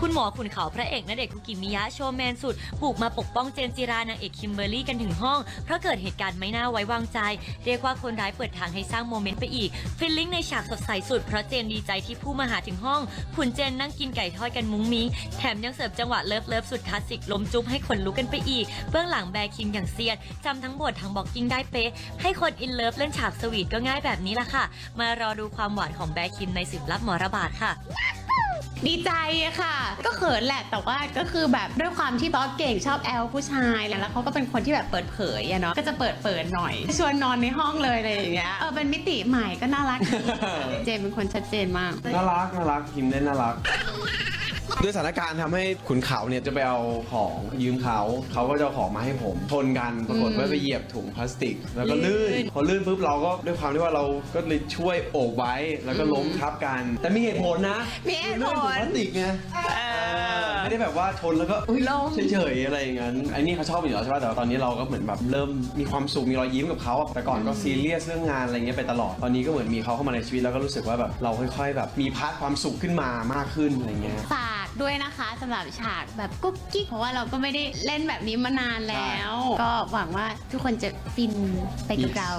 คุณหมอขุนเขาพระเอกณเดชน์คุกิมิยะโชว์แมนสุดบุกมาปกป้องเจนจิรานางเอกคิมเบอร์รี่กันถึงห้อง เพราะเกิดเหตุการณ์ไม่น่าไว้วางใจ เรียกว่าคนร้ายเปิดทางให้สร้างโมเมนต์ไปอีก ฟิลลิ่งในฉากสดใสสุด เพราะเจนดีใจที่ผู้มาหาถึงห้อง ขุนเจนนั่งกินไก่ทอดกันมุ้งมิ้งแถมยังเสิร์ฟจังหวะเลิฟเลิฟสุดคลาสสิกลมจุ๊บให้คนลุกกันไปอีก เบื้องหลังแบร์คิมอย่างเซียนจำทั้งบททั้งบ็อกกิ้งได้เป๊ะให้คนอินเลิฟเล่นฉากสวีทก็ง่ายแบบนี้ละค่ะ มารอดูความหวานของแบร์คิมในสืบลับหมอระบาดค่ะ ดีใจอะค่ะก็เขินแหละแต่ว่าก็คือแบบด้วยความที่บอสเก่งชอบแอลผู้ชายแล้วเขาก็เป็นคนที่แบบเปิดเผยอะเนาะก็จะเปิดเปิดหน่อย ชวนนอนในห้องเลยอะไรอย่างเงี้ยเออเป็นมิติใหม่ก็น่ารักดีเจมส์เป็นคนชัดเจนมาก น่ารักน่ารักคิมเล่นน่ารัก ด้วยสถานการณ์ทำให้ขุนเขาเนี่ยจะไปเอาของยืมเขาเขาก็จะเอาของมาให้ผมชนกันปรากฏว่าไปเหยียบถุงพลาสติก แล้วก็ลื่นพอลื่นปุ๊บเราก็ด้วยความที่ว่าเราก็เลยช่วยโอบไว้แล้วก็ล้มทับกัน แต่มีเหตุผลนะมีเหตุผล ลื่นถุงพลาสติกไงเออไม่ได้แบบว่าชนแล้วก็อุ๊ยล้มเฉยๆอะไรอย่างนั้นไอ้นี่เขาชอบอยู่แล้วใช่ป่ะแต่ว่าตอนนี้เราก็เหมือนแบบเริ่มมีความสุขมีรอยยิ้มกับเขาอะแต่ก่อนก็ซีเรียสเรื่องงานอะไรเงี้ยไปตลอดตอนนี้ก็เหมือนมีเขาเข้ามาในชีวิตแล้วก็รู้สึกว่าแบบเราค่อย ๆ แบบมีพาร์ทความสุขขึ้นมามากขึ้นอะไรเงี้ย ฝาก ด้วยนะคะสำหรับฉากแบบกุ๊กกิ๊กเพราะว่าเราก็ไม่ได้เล่นแบบนี้มานานแล้ว ก็หวังว่าทุกคนจะฟินไปกับเรา